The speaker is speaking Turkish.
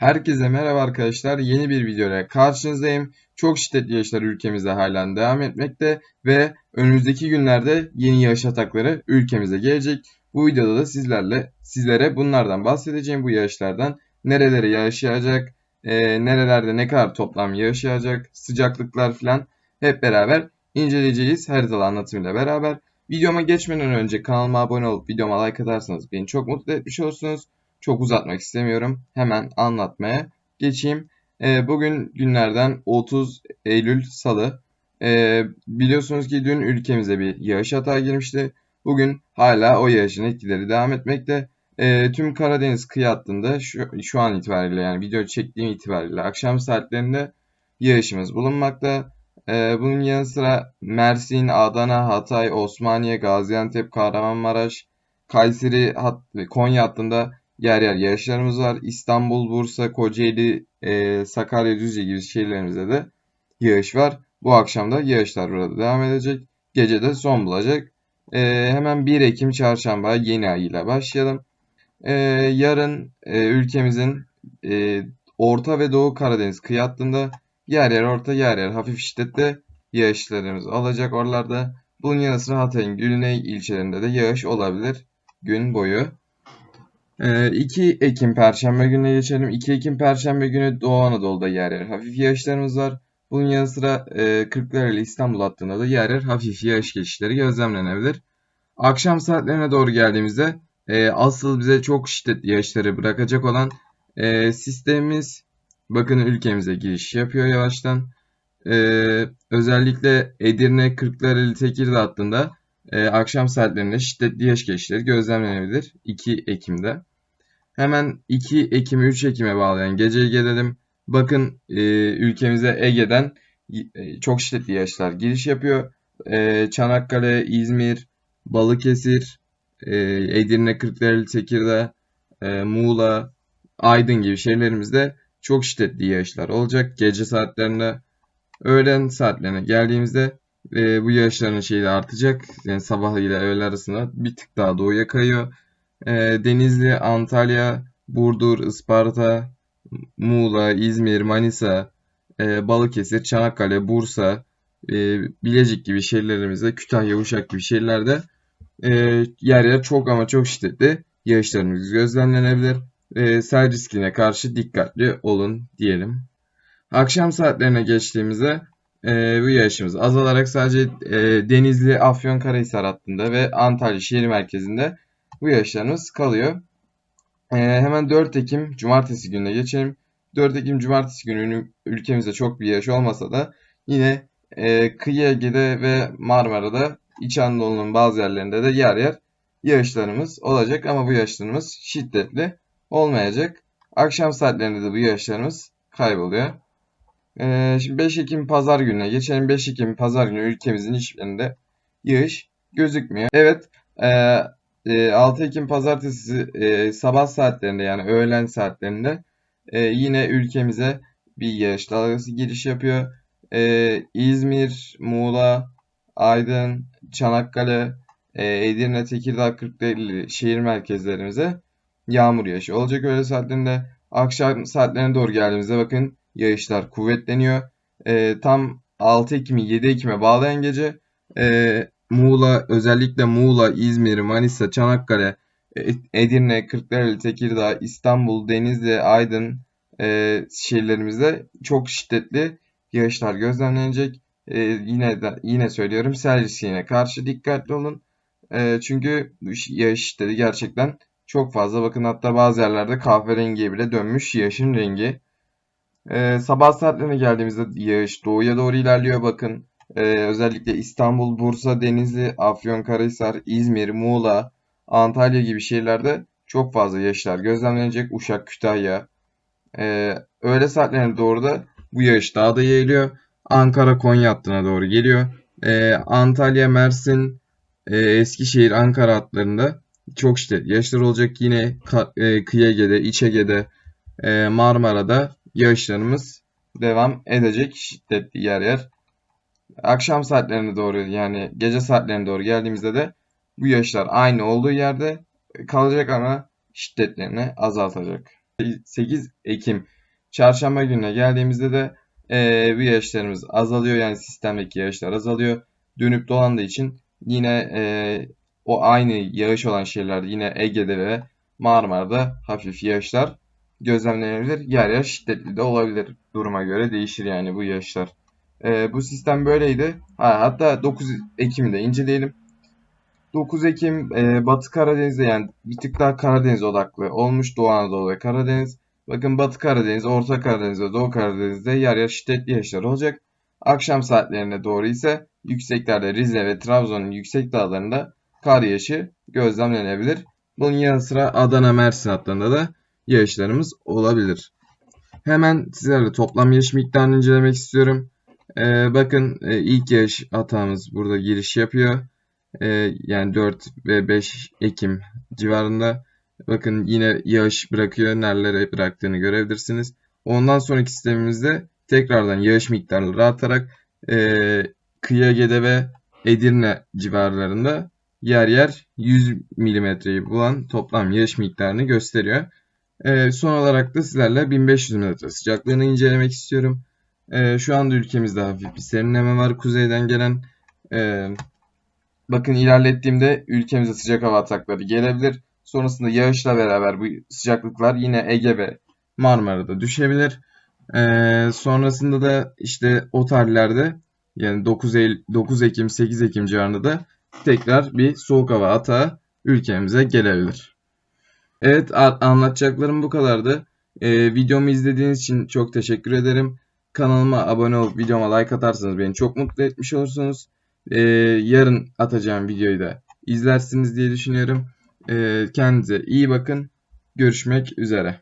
Herkese merhaba arkadaşlar. Yeni bir videoyla karşınızdayım. Çok şiddetli yağışlar ülkemizde halen devam etmekte ve önümüzdeki günlerde yeni yağış atakları ülkemize gelecek. Bu videoda da sizlerle sizlere bunlardan bahsedeceğim. Bu yağışlardan nerelere yağış yağacak, e, nerelerde ne kadar toplam yağış yağacak, sıcaklıklar falan hep beraber inceleyeceğiz haritalı anlatımıyla beraber. Videoma geçmeden önce kanalıma abone olup videoma like atarsanız beni çok mutlu etmiş olursunuz. Çok uzatmak istemiyorum. Hemen anlatmaya geçeyim. Ee, bugün günlerden 30 Eylül Salı. Ee, biliyorsunuz ki dün ülkemize bir yağış hata girmişti. Bugün hala o yağışın etkileri devam etmekte. Ee, tüm Karadeniz kıyı hattında şu, şu an itibariyle yani video çektiğim itibariyle akşam saatlerinde yağışımız bulunmakta. Ee, bunun yanı sıra Mersin, Adana, Hatay, Osmaniye, Gaziantep, Kahramanmaraş, Kayseri, hat, Konya hattında yer yer yağışlarımız var. İstanbul, Bursa, Kocaeli, e, Sakarya, Düzce gibi şehirlerimizde de yağış var. Bu akşam da yağışlar burada devam edecek. Gece de son bulacak. E, hemen 1 Ekim çarşamba yeni ay ile başlayalım. E, yarın e, ülkemizin e, Orta ve Doğu Karadeniz kıyı hattında yer yer orta yer yer hafif şiddette yağışlarımız olacak oralarda. Bunun yanı sıra Hatay'ın güney ilçelerinde de yağış olabilir gün boyu. 2 ee, Ekim Perşembe gününe geçelim. 2 Ekim Perşembe günü Doğu Anadolu'da yer yer hafif yağışlarımız var. Bunun yanı sıra e, Kırklareli İstanbul hattında da yer yer hafif yağış geçişleri gözlemlenebilir. Akşam saatlerine doğru geldiğimizde e, asıl bize çok şiddetli yağışları bırakacak olan e, sistemimiz bakın ülkemize giriş yapıyor yavaştan. E, özellikle Edirne, Kırklareli, Tekirdağ hattında e, akşam saatlerinde şiddetli yağış geçişleri gözlemlenebilir 2 Ekim'de. Hemen 2 Ekim'i 3 Ekim'e bağlayan geceye gelelim. Bakın e, ülkemize Ege'den e, çok şiddetli yağışlar giriş yapıyor. E, Çanakkale, İzmir, Balıkesir, e, Edirne, Kırklareli, Tekirdağ, e, Muğla, Aydın gibi şehirlerimizde çok şiddetli yağışlar olacak. Gece saatlerinde, öğlen saatlerine geldiğimizde e, bu yağışların şeyi artacak. Yani sabah ile öğle arasında bir tık daha doğuya kayıyor. E, Denizli, Antalya, Burdur, Isparta, Muğla, İzmir, Manisa, e, Balıkesir, Çanakkale, Bursa, e, Bilecik gibi şehirlerimizde, Kütahya, Uşak gibi şehirlerde e, yer yer çok ama çok şiddetli yağışlarımız gözlemlenebilir. E, sel riskine karşı dikkatli olun diyelim. Akşam saatlerine geçtiğimizde bu yağışımız azalarak sadece Denizli, Afyonkarahisar hattında ve Antalya şehir merkezinde bu yağışlarımız kalıyor. E, hemen 4 Ekim Cumartesi gününe geçelim. 4 Ekim Cumartesi günü ülkemizde çok bir yağış olmasa da yine e, kıyı Ege'de ve Marmara'da İç Anadolu'nun bazı yerlerinde de yer yer yağışlarımız olacak ama bu yağışlarımız şiddetli olmayacak. Akşam saatlerinde de bu yağışlarımız kayboluyor. Ee, şimdi 5 Ekim pazar gününe geçelim. 5 Ekim pazar günü ülkemizin hiçbirinde yağış gözükmüyor. Evet e, 6 e, Ekim pazartesi e, sabah saatlerinde yani öğlen saatlerinde e, yine ülkemize bir yağış dalgası giriş yapıyor. E, İzmir, Muğla, Aydın, Çanakkale, Edirne, Tekirdağ, Kırklareli şehir merkezlerimize yağmur yağışı olacak öğle saatlerinde. Akşam saatlerine doğru geldiğimizde bakın yağışlar kuvvetleniyor. Tam 6 Ekim'i 7 Ekim'e bağlayan gece Muğla özellikle Muğla, İzmir, Manisa, Çanakkale, e, Edirne, Kırklareli, Tekirdağ, İstanbul, Denizli, Aydın e, şehirlerimizde çok şiddetli yağışlar gözlemlenecek. E, yine de yine söylüyorum sel riskine karşı dikkatli olun. E, çünkü yağış şiddeti gerçekten çok fazla. Bakın hatta bazı yerlerde kahverengiye bile dönmüş yağışın rengi. Ee, sabah saatlerine geldiğimizde yağış doğuya doğru ilerliyor bakın. Ee, özellikle İstanbul, Bursa, Denizli, Afyonkarahisar, İzmir, Muğla, Antalya gibi şehirlerde çok fazla yağışlar gözlemlenecek. Uşak, Kütahya. Ee, öğle saatlerine doğru da bu yağış daha da yayılıyor. Ankara, Konya hattına doğru geliyor. Ee, Antalya, Mersin, e, Eskişehir, Ankara hatlarında çok şiddetli yağışlar olacak. Yine e, Kıyı Ege'de, İç Ege'de, e, Marmara'da yağışlarımız devam edecek şiddetli yer yer. Akşam saatlerine doğru yani gece saatlerine doğru geldiğimizde de bu yağışlar aynı olduğu yerde kalacak ama şiddetlerini azaltacak. 8 Ekim çarşamba gününe geldiğimizde de eee, bu yağışlarımız azalıyor. Yani sistemdeki yağışlar azalıyor. Dönüp dolandığı için yine eee, o aynı yağış olan şehirlerde yine Ege'de ve Marmara'da hafif yağışlar gözlemlenebilir. Yer yer şiddetli de olabilir. Duruma göre değişir yani bu yağışlar. Eee, bu sistem böyleydi. Ha, hatta 9 Ekim'i de inceleyelim. 9 Ekim e, Batı Karadeniz'de yani bir tık daha Karadeniz odaklı olmuş Doğu Anadolu ve Karadeniz. Bakın Batı Karadeniz, Orta Karadeniz ve Doğu Karadeniz'de yer yer şiddetli yağışlar olacak. Akşam saatlerine doğru ise yükseklerde Rize ve Trabzon'un yüksek dağlarında kar yağışı gözlemlenebilir. Bunun yanı sıra Adana, Mersin hatlarında da yağışlarımız olabilir. Hemen sizlerle toplam yağış miktarını incelemek istiyorum. Ee, bakın e, ilk yağış hatamız burada giriş yapıyor. Ee, yani 4 ve 5 Ekim civarında. Bakın yine yağış bırakıyor. Nerelere bıraktığını görebilirsiniz. Ondan sonraki sistemimizde tekrardan yağış miktarları artarak e, Kıyı Ege'de ve Edirne civarlarında yer yer 100 milimetreyi bulan toplam yağış miktarını gösteriyor. E, son olarak da sizlerle 1500 metre sıcaklığını incelemek istiyorum. E, şu anda ülkemizde hafif bir serinleme var. Kuzeyden gelen e, Bakın ilerlettiğimde ülkemize sıcak hava atakları gelebilir. Sonrasında yağışla beraber bu sıcaklıklar yine Ege ve Marmara'da düşebilir. Ee, sonrasında da işte o tarihlerde yani 9, Eylül, 9 Ekim 8 Ekim civarında da tekrar bir soğuk hava atağı ülkemize gelebilir. Evet anlatacaklarım bu kadardı. Ee, videomu izlediğiniz için çok teşekkür ederim. Kanalıma abone olup videoma like atarsanız beni çok mutlu etmiş olursunuz. Ee, yarın atacağım videoyu da izlersiniz diye düşünüyorum. Ee, kendinize iyi bakın. Görüşmek üzere.